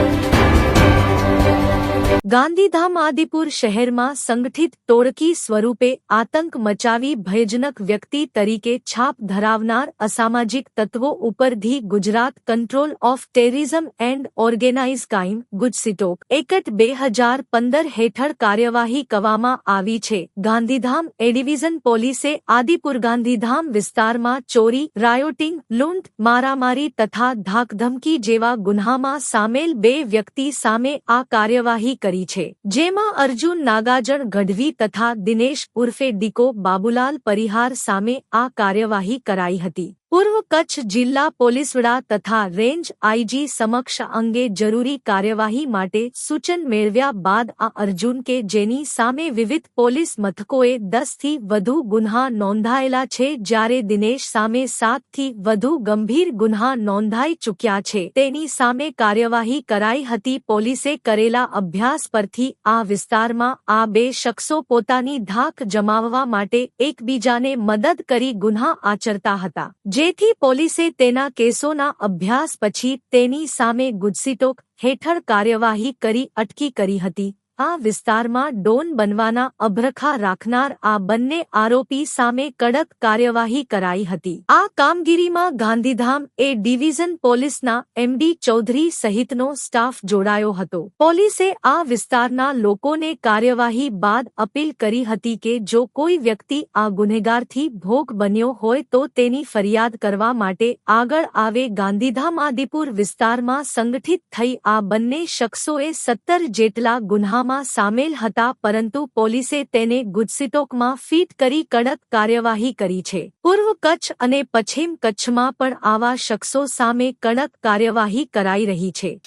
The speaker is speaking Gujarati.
Thank you. ગાંધીધામ આદિપુર શહેરમાં સંગઠિત ટોળકી સ્વરૂપે આતંક મચાવી ભયજનક વ્યક્તિ તરીકે છાપ ધરાવનાર અસામાજિક તત્વો ઉપરથી Gujarat control of terrorism and organise crime GUJCTOC. Act બે હજાર પંદર હેઠળ કાર્યવાહી કરવામાં આવી છે. ગાંધીધામ એ ડિવિઝન પોલીસે આદિપુર ગાંધીધામ વિસ્તારમાં ચોરી, રાયોટિંગ, લૂંટ, મારામારી તથા ધાકધમકી જેવા ગુન્હામાં સામેલ બે વ્યક્તિ સામે આ કાર્યવાહી કરી છે, જેમાં અર્જુન નાગાજણ, ગઢવી તથા દિનેશ ઉર્ફે ડીકો બાબુલાલ પરિહાર સામે આ કાર્યવાહી કરાઈ હતી. પૂર્વ કચ્છ જિલ્લા પોલીસ વડા તથા રેન્જ આઈજી સમક્ષ અંગે જરૂરી કાર્યવાહી માટે સૂચન મેળવ્યા બાદ આ અર્જુન કે જેની સામે વિવિધ પોલીસ મથકોએ દસથી વધુ ગુન્હા નોંધાયેલા છે જ્યારે દિનેશ સામે સાતથી વધુ ગંભીર ગુન્હા નોંધાઈ ચૂક્યા છે. તેની સામે કાર્યવાહી કરાઈ હતી. પોલીસે કરેલા અભ્યાસ પરથી આ વિસ્તારમાં આ બે શખ્સો પોતાની ધાક જમાવવા માટે એકબીજાને મદદ કરી ગુન્હા આચરતા હતા જેથી પોલીસે તેના કેસોના અભ્યાસ પછી તેની સામે ગુજસીટોક હેઠળ કાર્યવાહી કરી અટકી કરી હતી. આ વિસ્તારમાં ડોન બનવાના અભ્રખા રાખનાર આ બંને આરોપી સામે કડક કાર્યવાહી કરાઈ હતી. આ કામગીરીમાં ગાંધીધામ એ ડિવિઝન પોલીસના એમડી ચૌધરી સહિતનો સ્ટાફ જોડાયો હતો. પોલીસે આ વિસ્તારના લોકોને કાર્યવાહી બાદ અપીલ કરી હતી કે જો કોઈ વ્યક્તિ આ ગુનેગારથી ભોગ બન્યો હોય તો તેની ફરિયાદ કરવા માટે આગળ આવે. ગાંધીધામ આદિપુર વિસ્તારમાં સંગઠિત થઈ આ બંને શખ્સોએ સત્તર જેટલા ગુન્હામાં સામેલ હતા, પરંતુ પોલીસે તેને ગુજસિતોકમાં ફીટ કરી કડક કાર્યવાહી કરી છે. પૂર્વ કચ્છ અને પશ્ચિમ કચ્છમાં પણ આવા શખ્સો સામે કડક કાર્યવાહી કરાઈ રહી છે.